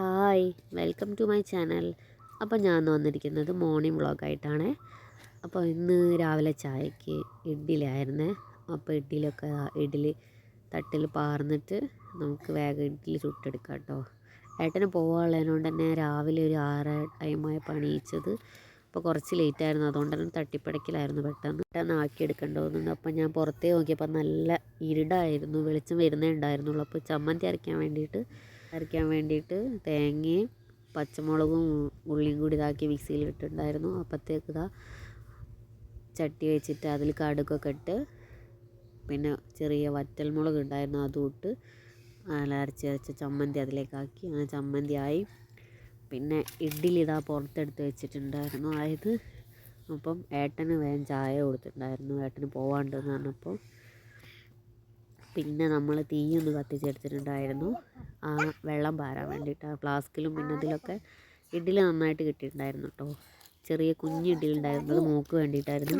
Hi welcome to my channel. അപ്പോൾ ഞാൻ വന്നിരിക്കുന്നത് മോർണിംഗ് വ്ളോഗായിട്ടാണ്. അപ്പോൾ ഇന്ന് രാവിലെ ചായക്ക് ഇഡ്ഡലി ഇഡ്ഡലിയായിരുന്നേ. അപ്പോൾ ഇഡ്ഡലിയൊക്കെ ഇഡ്ഡലി തട്ടിൽ പാർന്നിട്ട് നമുക്ക് വേഗം ഇഡ്ഡലി ചുട്ടെടുക്കാം കേട്ടോ. ഏട്ടന് പോകാനുള്ളതിനോണ്ട് തന്നെ രാവിലെ ഒരു ആറ് ടൈമായി പണിയിച്ചത്. അപ്പോൾ കുറച്ച് ലേറ്റ് ആയിരുന്നു അതുകൊണ്ട് തന്നെ തട്ടിപ്പടക്കിലായിരുന്നു പെട്ടെന്ന്. പെട്ടെന്ന് ആക്കിയെടുക്കേണ്ടതെന്ന് അപ്പോൾ ഞാൻ പുറത്തേ നോക്കിയപ്പോൾ നല്ല ഇരുടായിരുന്നു. വെളിച്ചം വരുന്നേ ഉണ്ടായിരുന്നുള്ളൂ. അപ്പോൾ ചമ്മന്തി അരയ്ക്കാൻ വേണ്ടിയിട്ട് അരയ്ക്കാൻ വേണ്ടിയിട്ട് തേങ്ങയും പച്ചമുളകും ഉള്ളിയും കൂടി ഇതാക്കി മിക്സിയിൽ ഇട്ടിട്ടുണ്ടായിരുന്നു. അപ്പോഴത്തേക്ക് ഇതാ ചട്ടി വെച്ചിട്ട് അതിൽ കടുകൊക്കെ ഇട്ട് പിന്നെ ചെറിയ വറ്റൽമുളക് ഉണ്ടായിരുന്നു അതും ഇട്ട് അരച്ച് അരച്ച ചമ്മന്തി അതിലേക്കാക്കി. അങ്ങനെ ചമ്മന്തി ആയി പിന്നെ ഇഡ്ഡലി ഇതാ പുറത്തെടുത്ത് വെച്ചിട്ടുണ്ടായിരുന്നു. അതായത് അപ്പം ഏട്ടന് വേഗം ചായ കൊടുത്തിട്ടുണ്ടായിരുന്നു. ഏട്ടന് പോവാണ്ടെന്ന് പറഞ്ഞപ്പോൾ പിന്നെ നമ്മൾ തീയൊന്ന് കത്തിച്ചെടുത്തിട്ടുണ്ടായിരുന്നു. ആ വെള്ളം പാരാൻ വേണ്ടിയിട്ട് ആ ഫ്ലാസ്കിലും പിന്നെ അതിലൊക്കെ ഇഡ്ഡലി നന്നായിട്ട് കിട്ടിയിട്ടുണ്ടായിരുന്നു കേട്ടോ ചെറിയ കുഞ്ഞ് ഇഡ്ഡലി ഉണ്ടായിരുന്നു അത് മൂക്ക് വേണ്ടിയിട്ടായിരുന്നു.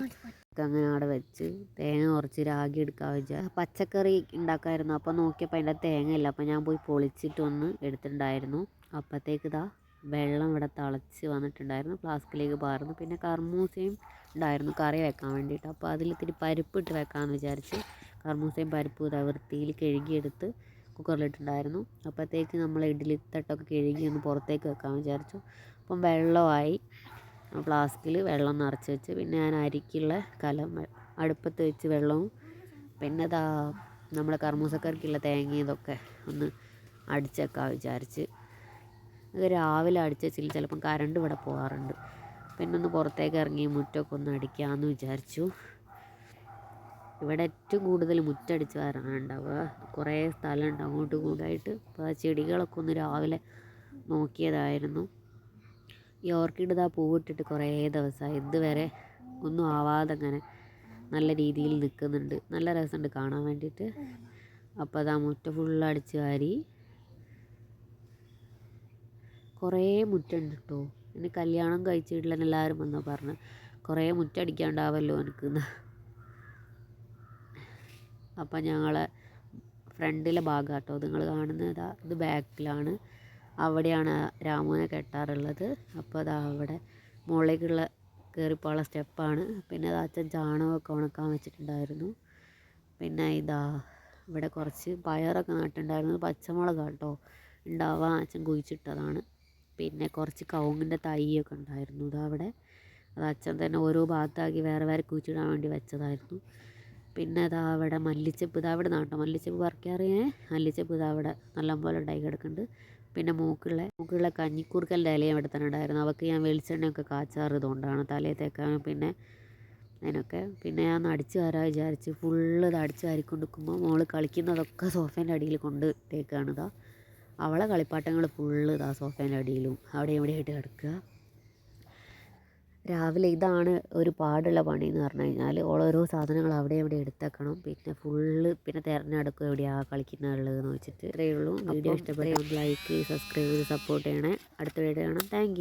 അങ്ങനെ അവിടെ വെച്ച് തേങ്ങ കുറച്ച് രാഗി എടുക്കാൻ വെച്ചാൽ പച്ചക്കറി ഉണ്ടാക്കാമായിരുന്നു അപ്പോൾ നോക്കിയപ്പോൾ അതിന്റെ തേങ്ങയില്ല അപ്പോൾ ഞാൻ പോയി പൊളിച്ചിട്ട് ഒന്ന് എടുത്തിട്ടുണ്ടായിരുന്നു. അപ്പോഴത്തേക്ക് ഇതാ വെള്ളം ഇവിടെ തിളച്ച് വന്നിട്ടുണ്ടായിരുന്നു ഫ്ലാസ്കിലേക്ക് പാർന്നു. പിന്നെ കർമൂസയും ഉണ്ടായിരുന്നു കറി വെക്കാൻ വേണ്ടിയിട്ട്. അപ്പോൾ അതിൽ ഇത്തിരി പരിപ്പിട്ട് വെക്കാമെന്ന് വിചാരിച്ച് കർമൂസയും പരിപ്പും വൃത്തിയിൽ കഴുകിയെടുത്ത് കുക്കറിലിട്ടുണ്ടായിരുന്നു. അപ്പോഴത്തേക്ക് നമ്മൾ ഇഡ്ഡലി തട്ടൊക്കെ കഴുകി ഒന്ന് പുറത്തേക്ക് വെക്കാൻ വിചാരിച്ചു. അപ്പം വെള്ളമായി ഫ്ലാസ്കിൽ വെള്ളം നിറച്ച് വെച്ച് പിന്നെ ഞാൻ അരിക്കുള്ള കലം അടുപ്പത്ത് വെച്ച് വെള്ളവും പിന്നെ ദാ നമ്മുടെ കർമ്മൂസക്കാർക്കുള്ള തേങ്ങ ഇതൊക്കെ ഒന്ന് അടിച്ചേക്കാൻ വിചാരിച്ച്. ഇത് രാവിലെ അടിച്ച് വെച്ചില്ല ചിലപ്പം കറണ്ട് ഇവിടെ പോകാറുണ്ട്. പിന്നെ ഒന്ന് പുറത്തേക്ക് ഇറങ്ങി മുറ്റമൊക്കെ ഒന്ന് അടിക്കാമെന്ന് വിചാരിച്ചു. ഇവിടെ ഏറ്റവും കൂടുതൽ മുറ്റടിച്ച് വരണം ഉണ്ടാവുക. കുറേ സ്ഥലമുണ്ട് അങ്ങോട്ടും ഇങ്ങോട്ടായിട്ട് അപ്പോൾ ആ ചെടികളൊക്കെ ഒന്ന് രാവിലെ നോക്കിയതായിരുന്നു. ഈ ഓർക്കിഡ് ഇതാ പൂവിട്ടിട്ട് കുറേ ദിവസമായി. ഇതുവരെ ഒന്നും ആവാതെ അങ്ങനെ നല്ല രീതിയിൽ നിൽക്കുന്നുണ്ട്. നല്ല രസമുണ്ട് കാണാൻ വേണ്ടിയിട്ട്. അപ്പോൾ അതാ മുറ്റ ഫുള്ള് അടിച്ച് വാരി. കുറേ മുറ്റുണ്ട് കേട്ടോ ഇനി കല്യാണം കഴിച്ചിട്ടില്ല എല്ലാവരും വന്നോ പറഞ്ഞു. കുറേ മുറ്റടിക്കാണ്ടാവല്ലോ എനിക്കെന്ന് അപ്പം ഞങ്ങളെ ഫ്രണ്ടിലെ ഭാഗം കേട്ടോ നിങ്ങൾ കാണുന്നത്. ഇതാ ബാക്കിലാണ്. അവിടെയാണ് രാമുവിനെ കെട്ടാറുള്ളത്. അപ്പോൾ അതാ അവിടെ മുകളിലേക്കുള്ള കയറിപ്പോള സ്റ്റെപ്പാണ്. പിന്നെ അത് അച്ഛൻ ചാണകമൊക്കെ ഉണക്കാൻ വെച്ചിട്ടുണ്ടായിരുന്നു. പിന്നെ ഇതാ ഇവിടെ കുറച്ച് പയറൊക്കെ നട്ടിട്ടുണ്ടായിരുന്നു. പച്ചമുളക് കേട്ടോ ഉണ്ടാവാൻ അച്ഛൻ കുഴിച്ചിട്ടതാണ്. പിന്നെ കുറച്ച് കവുങ്ങിന്റെ തൈയൊക്കെ ഉണ്ടായിരുന്നു ഇതാ അവിടെ. അത് അച്ഛൻ തന്നെ ഓരോ ഭാഗത്താക്കി വേറെ വേറെ കുഴിച്ചിടാൻ വേണ്ടി വെച്ചതായിരുന്നു. പിന്നെ അതാ അവിടെ മല്ലിച്ചപ്പ് ഇതാ അവിടെ നാട്ടോ മല്ലിച്ചപ്പ് പറിക്കാറിയേ മല്ലിച്ചപ്പ് ഇതാ അവിടെ നല്ലപോലെ ഉണ്ടായി കിടക്കുന്നുണ്ട്. പിന്നെ മൂക്കുള്ള മൂക്കുള്ള കഞ്ഞിക്കൂർക്കലിന്റെ ഇലയും ഇവിടെ തന്നെ ഉണ്ടായിരുന്നു. അവൾക്ക് ഞാൻ വെളിച്ചെണ്ണയൊക്കെ കാച്ചാറ് ഇതുകൊണ്ടാണ് തലയിൽ തേക്കാൻ പിന്നെ അതിനൊക്കെ. പിന്നെ ഞാൻ അടിച്ചു വരാൻ വിചാരിച്ച് ഫുള്ള് ഇത് അടിച്ചു വാരിക്കൊണ്ട് നിൽക്കുമ്പോൾ മോൾ കളിക്കുന്നതൊക്കെ സോഫേന്റെ അടിയിൽ കൊണ്ട് തേക്കാണിതാ അവളെ കളിപ്പാട്ടങ്ങൾ ഫുള്ള് ഇതാ സോഫേന്റെ അടിയിലും അവിടെ എവിടെയായിട്ട് കിടക്കുക. രാവിലെ ഇതാണ് ഒരു പാടുള്ള പണി എന്ന് പറഞ്ഞു കഴിഞ്ഞാൽ ഓരോരോ സാധനങ്ങൾ അവിടെ ഇവിടെ എടുത്തേക്കണം. പിന്നെ ഫുള്ള് പിന്നെ തിരഞ്ഞെടുക്കും എവിടെയാണ് കളിക്കുന്നുള്ളതെന്ന് വെച്ചിട്ട്. ഇത്രയേ ഉള്ളൂ. വീഡിയോ ഇഷ്ടപ്പെടുക ലൈക്ക് സബ്സ്ക്രൈബ് ചെയ്ത് സപ്പോർട്ട് ചെയ്യണേ. അടുത്ത വീഡിയോ കാണാം. താങ്ക്